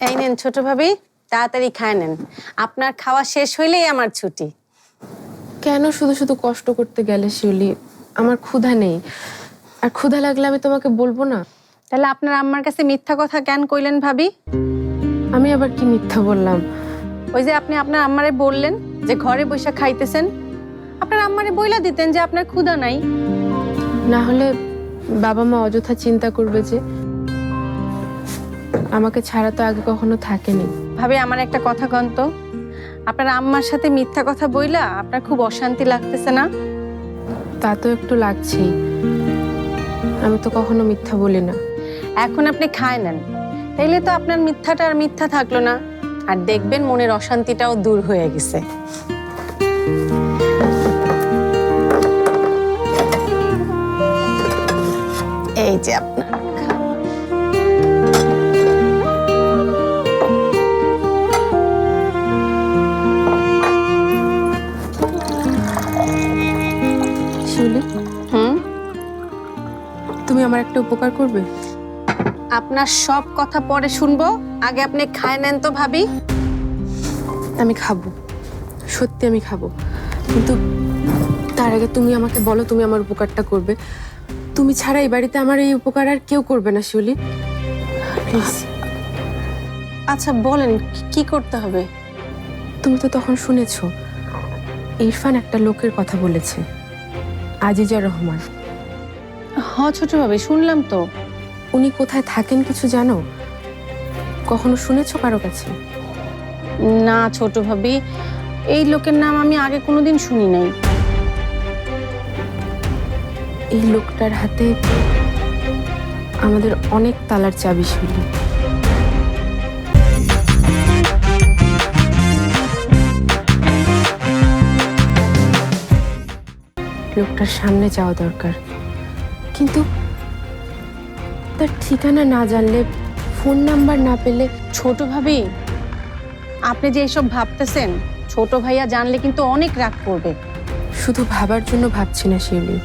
এই নেন ছোট ভাবি তাড়াতাড়ি খায় নেন। আপনার খাওয়া শেষ হইলেই আমার ছুটি। কেন শুধু শুধু কষ্ট করতে গেলে শিউলি? আমার ক্ষুধা নেই। আর ক্ষুধা লাগলে আমি তোমাকে বলব না? তাহলে আপনার আম্মার কাছে মিথ্যা কথা কেন কইলেন ভাবি? আমি আবার কি মিথ্যা বললাম? ওই যে আপনি আপনার আম্মারে বললেন যে ঘরে বসে খাইতেছেন। আপনার আম্মারে বইলা দিতেন যে আপনার ক্ষুধা নাই। না হলে বাবা মা অযথা চিন্তা করবে যে আমাকে ছাড়া তো আগে কখনো থাকেনি। ভাবি আমার একটা কথা কন্ত আপনার আম্মার সাথে মিথ্যা কথা বইলা আপনার খুব অশান্তি লাগতেছে না? তা তো একটু লাগছেই। আমি তো কখনো মিথ্যা বলি না। এখন আপনি খায় নেন। তাইলে তো আপনার মিথ্যাটা আর মিথ্যা থাকল না। আর দেখবেন মনের অশান্তিটাও দূর হয়ে গেছে। এই যে আপনার শিউলি হুম? তুমি আমার একটা উপকার করবে? আপনার সব কথা পরে শুনব। আগে আপনি খায় নেন তো ভাবি। আমি খাব। সত্যি আমি খাব। কিন্তু তার আগে তুমি আমাকে বলো তুমি আমার উপকারটা করবে। তুমি ছাড়া এই বাড়িতে আমার এই উপকার আর কেউ করবে না শিউলি। প্লিজ আচ্ছা বলেন কি করতে হবে? তুমি তো তখন শুনেছো ইরফান একটা লোকের কথা বলেছে। আজিজা রহমান। হ্যাঁ ছোট ভাবি শুনলাম তো। উনি কোথায় থাকেন কিছু জানো? কখনো শুনেছো কারও কাছে? না ছোট ভাবি এই লোকের নাম আমি আগে কোনোদিন শুনি নাই। এই লোকটার হাতে আমাদের অনেক তালার চাবি শুলি লোকটার সামনে যাওয়া দরকার। কিন্তু তার ঠিকানা না জানলে, ফোন নাম্বার না পেলে ছোট ভাবি, আপনি যে এসব ভাবতেছেন, ছোট ভাইয়া জানলে কিন্তু অনেক রাগ করবে। শুধু ভাবার জন্য ভাবছি না, শিউলি।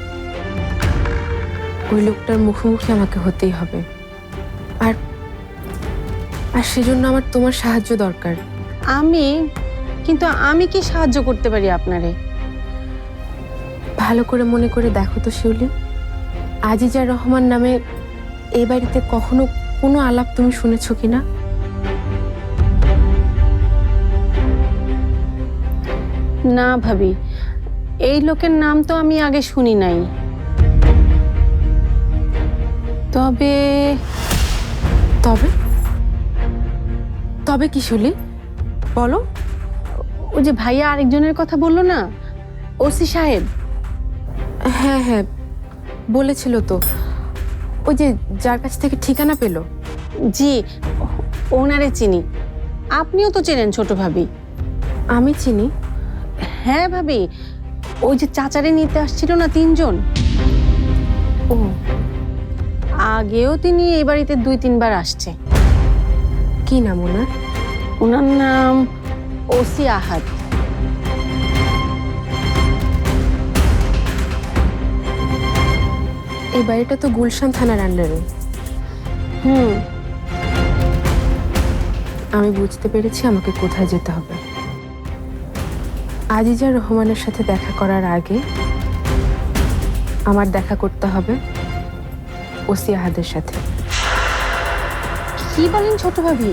ওই লোকটার মুখোমুখি আমাকে হতেই হবে। আর আর সেজন্য আমার তোমার সাহায্য দরকার। আমি, কিন্তু আমি কি সাহায্য করতে পারি আপনারে? ভালো করে মনে করে দেখো তো শিউলি। আজিজা রহমান নামে এই বাড়িতে কখনো কোনো আলাপ তুমি শুনেছ কি না? না ভাবি এই লোকের নাম তো আমি আগে শুনি নাই। তবে তবে? তবে কি শিউলি? বলো। ওই যে ভাইয়া আরেকজনের কথা বলল না ওসি সাহেব। হ্যাঁ হ্যাঁ বলেছিল তো। ওই যে যার কাছ থেকে ঠিকানা পেল। জি ওনারে চিনি। আপনিও তো চেনেন ছোট ভাবি। আমি চিনি? হ্যাঁ ভাবি। ওই যে চাচারে নিতে আসছিল না তিনজন। ও। আগেও তিনি এই বাড়িতে দুই তিনবার আসছে। কি নাম ওনার? ওনার নাম ওসি আহাদ। এই বাড়িটা তো গুলশান থানার আন্ডারে হুম। আমি বুঝতে পেরেছি আমাকে কোথায় যেতে হবে। আজিজা রহমানের সাথে দেখা করার আগে আমার দেখা করতে হবে ওসি আহাদের সাথে। কি বলেন ছোট ভাবি?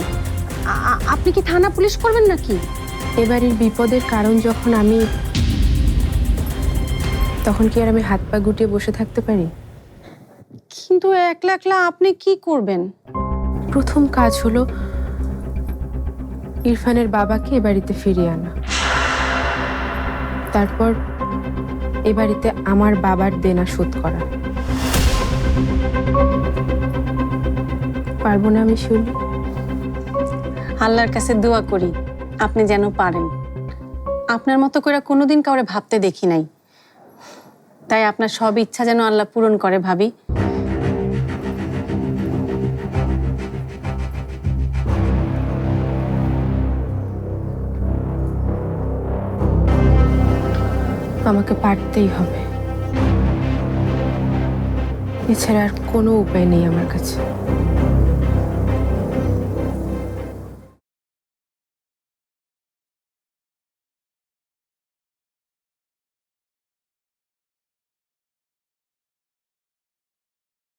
আপনি কি থানা পুলিশ করবেন নাকি? এবারের বিপদের কারণ যখন আমি তখন কি আর আমি হাত পা গুটিয়ে বসে থাকতে পারি? কিন্তু একলা একলা আপনি কি করবেন? প্রথম কাজ হলো ইরফানের বাবাকে এ বাড়িতে ফিরিয়ে আনা। তারপর এ বাড়িতে আমার বাবার দেনা শোধ করা। পারব না আমি শিউলি? আল্লাহর কাছে দোয়া করি আপনি যেন পারেন। আপনার মতো করে কোনোদিন কাউরে ভাবতে দেখি নাই। তাই আপনার সব ইচ্ছা যেন আল্লাহ পূরণ করে ভাবি। আমাকে পারতেই হবে। এছাড়া আর কোনো উপায় নেই আমার কাছে।